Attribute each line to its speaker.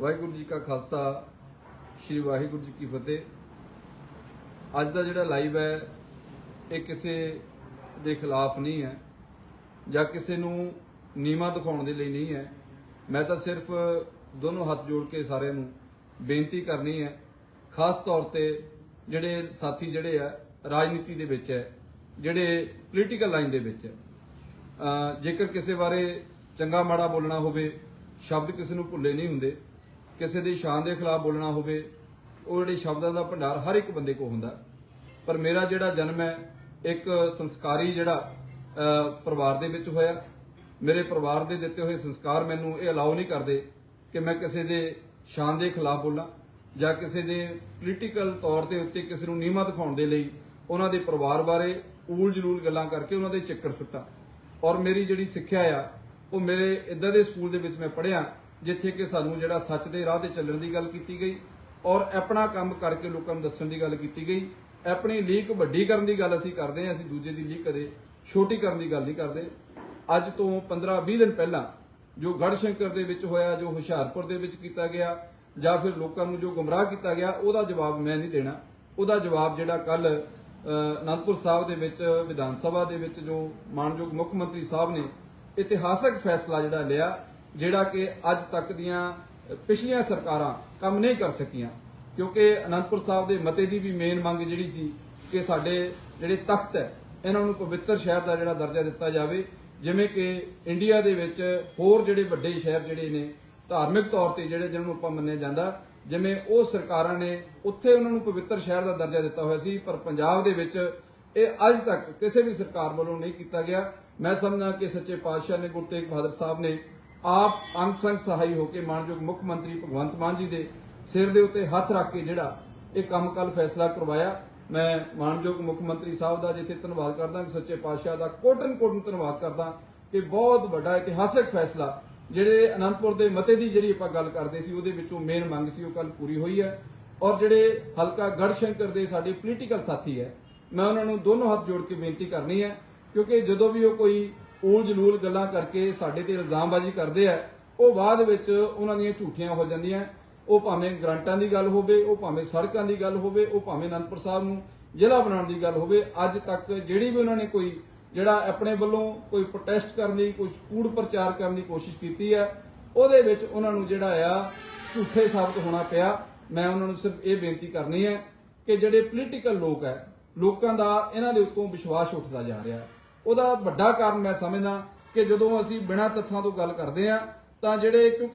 Speaker 1: ਵਾਹਿਗੁਰੂ ਜੀ ਕਾ ਖਾਲਸਾ, ਸ੍ਰੀ ਵਾਹਿਗੁਰੂ ਜੀ ਕੀ ਫਤਿਹ। ਅੱਜ ਦਾ ਜਿਹੜਾ ਲਾਈਵ ਹੈ, ਇਹ ਕਿਸੇ ਦੇ ਖਿਲਾਫ ਨਹੀਂ ਹੈ, ਜਾਂ ਕਿਸੇ ਨੂੰ ਨੀਮਾ ਦਿਖਾਉਣ ਦੇ ਲਈ ਨਹੀਂ ਹੈ। ਮੈਂ ਤਾਂ ਸਿਰਫ ਦੋਨੋਂ ਹੱਥ ਜੋੜ ਕੇ ਸਾਰਿਆਂ ਨੂੰ ਬੇਨਤੀ ਕਰਨੀ ਹੈ, ਖਾਸ ਤੌਰ ਤੇ ਜਿਹੜੇ ਸਾਥੀ ਜਿਹੜੇ ਆ, ਰਾਜਨੀਤੀ ਦੇ ਵਿੱਚ ਹੈ, ਜਿਹੜੇ ਪੋਲੀਟੀਕਲ ਲਾਈਨ ਦੇ ਵਿੱਚ ਹੈ। ਜੇਕਰ ਕਿਸੇ ਬਾਰੇ ਚੰਗਾ ਮਾੜਾ ਬੋਲਣਾ ਹੋਵੇ, ਸ਼ਬਦ ਕਿਸੇ ਨੂੰ ਭੁੱਲੇ ਨਹੀਂ ਹੁੰਦੇ ਕਿਸੇ ਦੀ ਸ਼ਾਨ ਦੇ ਖਿਲਾਫ ਬੋਲਣਾ ਹੋਵੇ, ਉਹ ਜਿਹੜੇ ਸ਼ਬਦਾਂ ਦਾ ਭੰਡਾਰ ਹਰ ਇੱਕ ਬੰਦੇ ਕੋਲ ਹੁੰਦਾ। ਪਰ ਮੇਰਾ ਜਿਹੜਾ ਜਨਮ ਹੈ, ਇੱਕ ਸੰਸਕਾਰੀ ਜਿਹੜਾ ਪਰਿਵਾਰ ਦੇ ਵਿੱਚ ਹੋਇਆ। ਮੇਰੇ ਪਰਿਵਾਰ ਦੇ ਦਿੱਤੇ ਹੋਏ ਸੰਸਕਾਰ ਮੈਨੂੰ ਇਹ ਅਲਾਉ ਨਹੀਂ ਕਰਦੇ ਕਿ ਮੈਂ ਕਿਸੇ ਦੇ ਸ਼ਾਨ ਦੇ ਖਿਲਾਫ ਬੋਲਾਂ ਜਾਂ ਕਿਸੇ ਦੇ ਪੋਲੀਟੀਕਲ ਤੌਰ ਦੇ ਉੱਤੇ ਕਿਸੇ ਨੂੰ ਨੀਮਾ ਦਿਖਾਉਣ ਦੇ ਲਈ ਉਹਨਾਂ ਦੇ ਪਰਿਵਾਰ ਬਾਰੇ ਊਲ ਜਲੂਲ ਗੱਲਾਂ ਕਰਕੇ ਉਹਨਾਂ ਦੇ ਚੱਕਰ ਸੁੱਟਾਂ। ਔਰ ਮੇਰੀ ਜਿਹੜੀ ਸਿੱਖਿਆ ਆ, ਉਹ ਮੇਰੇ ਇਦਾਂ ਦੇ ਸਕੂਲ ਦੇ ਵਿੱਚ ਮੈਂ ਪੜ੍ਹਿਆ ਜਿੱਥੇ ਕਿ ਸਾਨੂੰ ਜਿਹੜਾ ਸੱਚ ਦੇ ਰਾਹ ਤੇ ਚੱਲਣ ਦੀ ਗੱਲ ਕੀਤੀ ਗਈ ਔਰ ਆਪਣਾ ਕੰਮ ਕਰਕੇ ਲੋਕਾਂ ਨੂੰ ਦੱਸਣ ਦੀ ਗੱਲ ਕੀਤੀ ਗਈ। ਆਪਣੀ ਲੀਕ ਵੱਡੀ ਕਰਨ ਦੀ ਗੱਲ ਅਸੀਂ ਕਰਦੇ ਹਾਂ, ਅਸੀਂ ਦੂਜੇ ਦੀ ਲੀਕ ਕਦੇ ਛੋਟੀ ਕਰਨ ਦੀ ਗੱਲ ਨਹੀਂ ਕਰਦੇ। ਅੱਜ ਤੋਂ 15-20 ਦਿਨ ਪਹਿਲਾਂ ਜੋ ਗੜਸ਼ੰਕਰ ਦੇ ਵਿੱਚ ਹੋਇਆ, ਜੋ ਹੁਸ਼ਿਆਰਪੁਰ ਦੇ ਵਿੱਚ ਕੀਤਾ ਗਿਆ ਜਾਂ ਫਿਰ ਲੋਕਾਂ ਨੂੰ ਜੋ ਗੁੰਮਰਾਹ ਕੀਤਾ ਗਿਆ, ਉਹਦਾ ਜਵਾਬ ਮੈਂ ਨਹੀਂ ਦੇਣਾ। ਉਹਦਾ ਜਵਾਬ ਜਿਹੜਾ ਕੱਲ ਅਨੰਦਪੁਰ ਸਾਹਿਬ ਦੇ ਵਿੱਚ, ਵਿਧਾਨ ਸਭਾ ਦੇ ਵਿੱਚ ਜੋ ਮਾਨਯੋਗ ਮੁੱਖ ਮੰਤਰੀ ਸਾਹਿਬ ਨੇ ਇਤਿਹਾਸਕ ਫੈਸਲਾ ਜਿਹੜਾ ਲਿਆ ਜਿਹੜਾ ਕਿ ਅੱਜ ਤੱਕ ਦੀਆਂ ਪਿਛਲੀਆਂ ਸਰਕਾਰਾਂ ਕੰਮ ਨਹੀਂ ਕਰ ਸਕੀਆਂ। ਕਿਉਂਕਿ ਅਨੰਦਪੁਰ ਸਾਹਿਬ ਦੇ ਮਤੇ ਦੀ ਵੀ ਮੇਨ ਮੰਗ ਜਿਹੜੀ ਸੀ ਕਿ ਸਾਡੇ ਜਿਹੜੇ ਤਖਤ ਹੈ, ਇਹਨਾਂ ਨੂੰ ਪਵਿੱਤਰ ਸ਼ਹਿਰ ਦਾ ਜਿਹੜਾ ਦਰਜਾ ਦਿੱਤਾ ਜਾਵੇ। ਜਿਵੇਂ ਕਿ ਇੰਡੀਆ ਦੇ ਵਿੱਚ ਹੋਰ ਜਿਹੜੇ ਵੱਡੇ ਸ਼ਹਿਰ ਜਿਹੜੇ ਨੇ, ਧਾਰਮਿਕ ਤੌਰ ਤੇ ਜਿਹੜੇ ਜਿਹਨਾਂ ਨੂੰ ਆਪਾਂ ਮੰਨਿਆ ਜਾਂਦਾ, ਜਿਵੇਂ ਉਹ ਸਰਕਾਰਾਂ ਨੇ ਉੱਥੇ ਉਹਨਾਂ ਨੂੰ ਪਵਿੱਤਰ ਸ਼ਹਿਰ ਦਾ ਦਰਜਾ ਦਿੱਤਾ ਹੋਇਆ ਸੀ। ਪਰ ਪੰਜਾਬ ਦੇ ਵਿੱਚ ਇਹ ਅੱਜ ਤੱਕ ਕਿਸੇ ਵੀ ਸਰਕਾਰ ਵੱਲੋਂ ਨਹੀਂ ਕੀਤਾ ਗਿਆ। ਮੈਂ ਸਮਝਦਾ ਕਿ ਸੱਚੇ ਪਾਤਸ਼ਾਹ ਨੇ ਗੁਰੂ ਤੇਗ ਬਹਾਦਰ ਸਾਹਿਬ ਨੇ ਆਪ ਅੰਗ ਸੰਗ ਸਹਾਈ ਹੋ ਕੇ ਮਾਨਯੋਗ ਮੁੱਖ ਮੰਤਰੀ ਭਗਵੰਤ ਮਾਨ ਜੀ ਦੇ ਸਿਰ ਦੇ ਉੱਤੇ ਹੱਥ ਰੱਖ ਕੇ ਜਿਹੜਾ ਇਹ ਕੰਮ ਕੱਲ ਫੈਸਲਾ ਕਰਵਾਇਆ, ਮੈਂ ਮਾਨਯੋਗ ਮੁੱਖ ਮੰਤਰੀ ਸਾਹਿਬ ਦਾ ਜਿੱਥੇ ਧੰਨਵਾਦ ਕਰਦਾ ਕਿ ਸੱਚੇ ਪਾਤਸ਼ਾਹ ਦਾ ਕੋਟਨ ਕੋਟਨ ਧੰਨਵਾਦ ਕਰਦਾ ਕਿ ਬਹੁਤ ਵੱਡਾ ਇਤਿਹਾਸਕ ਫੈਸਲਾ, ਜਿਹੜੇ ਅਨੰਦਪੁਰ ਦੇ ਮਤੇ ਦੀ ਜਿਹੜੀ ਆਪਾਂ ਗੱਲ ਕਰਦੇ ਸੀ, ਉਹਦੇ ਵਿੱਚੋਂ ਮੇਨ ਮੰਗ ਸੀ, ਉਹ ਕੱਲ ਪੂਰੀ ਹੋਈ ਹੈ ਔਰ ਜਿਹੜੇ ਹਲਕਾ ਗੜਸ਼ੰਕਰ ਦੇ ਸਾਡੇ ਪੋਲੀਟੀਕਲ ਸਾਥੀ ਹੈ, ਮੈਂ ਉਹਨਾਂ ਨੂੰ ਦੋਨੋਂ ਹੱਥ ਜੋੜ ਕੇ ਬੇਨਤੀ ਕਰਨੀ ਹੈ ਕਿਉਂਕਿ ਜਦੋਂ ਵੀ ਉਹ ਕੋਈ ਊਲ ਜਲੂਲ ਗੱਲਾਂ ਕਰਕੇ ਸਾਡੇ ਤੇ ਇਲਜ਼ਾਮਬਾਜ਼ੀ ਕਰਦੇ ਆ, ਉਹ ਬਾਅਦ ਵਿੱਚ ਉਹਨਾਂ ਦੀਆਂ ਝੂਠੀਆਂ ਹੋ ਜਾਂਦੀਆਂ। ਉਹ ਭਾਵੇਂ ਗ੍ਰਾਂਟਾਂ ਦੀ ਗੱਲ ਹੋਵੇ, ਉਹ ਭਾਵੇਂ ਸੜਕਾਂ ਦੀ ਗੱਲ ਹੋਵੇ, ਉਹ ਭਾਵੇਂ ਅਨੰਦਪੁਰ ਸਾਹਿਬ ਨੂੰ ਜ਼ਿਲ੍ਹਾ ਬਣਾਉਣ ਦੀ ਗੱਲ ਹੋਵੇ, ਅੱਜ ਤੱਕ ਜਿਹੜੀ ਵੀ ਉਹਨਾਂ ਨੇ ਕੋਈ ਜਿਹੜਾ ਆਪਣੇ ਵੱਲੋਂ ਕੋਈ ਪ੍ਰੋਟੈਸਟ ਕਰਨ ਦੀ, ਕੋਈ ਕੂੜ ਪ੍ਰਚਾਰ ਕਰਨ ਦੀ ਕੋਸ਼ਿਸ਼ ਕੀਤੀ ਹੈ ਉਹਦੇ ਵਿੱਚ ਉਹਨਾਂ ਨੂੰ ਜਿਹੜਾ ਆ ਝੂਠੇ ਸਾਬਤ ਹੋਣਾ ਪਿਆ। ਮੈਂ ਉਹਨਾਂ ਨੂੰ ਸਿਰਫ ਇਹ ਬੇਨਤੀ ਕਰਨੀ ਹੈ ਕਿ ਜਿਹੜੇ ਪੋਲੀਟੀਕਲ ਲੋਕ ਹੈ ਲੋਕਾਂ ਦਾ ਇਹਨਾਂ ਦੇ ਉੱਤੋਂ ਵਿਸ਼ਵਾਸ ਉੱਠਦਾ ਜਾ ਰਿਹਾ। ਹੈ ਉਹਦਾ ਵੱਡਾ ਕਾਰਨ ਮੈਂ ਸਮਝਦਾ ਕਿ ਜਦੋਂ ਅਸੀਂ ਬਿਨਾਂ ਤੱਥਾਂ ਤੋਂ ਗੱਲ ਕਰਦੇ ਆ ਤਾਂ ਜਿਹੜੇ ਕਿਉਂਕਿ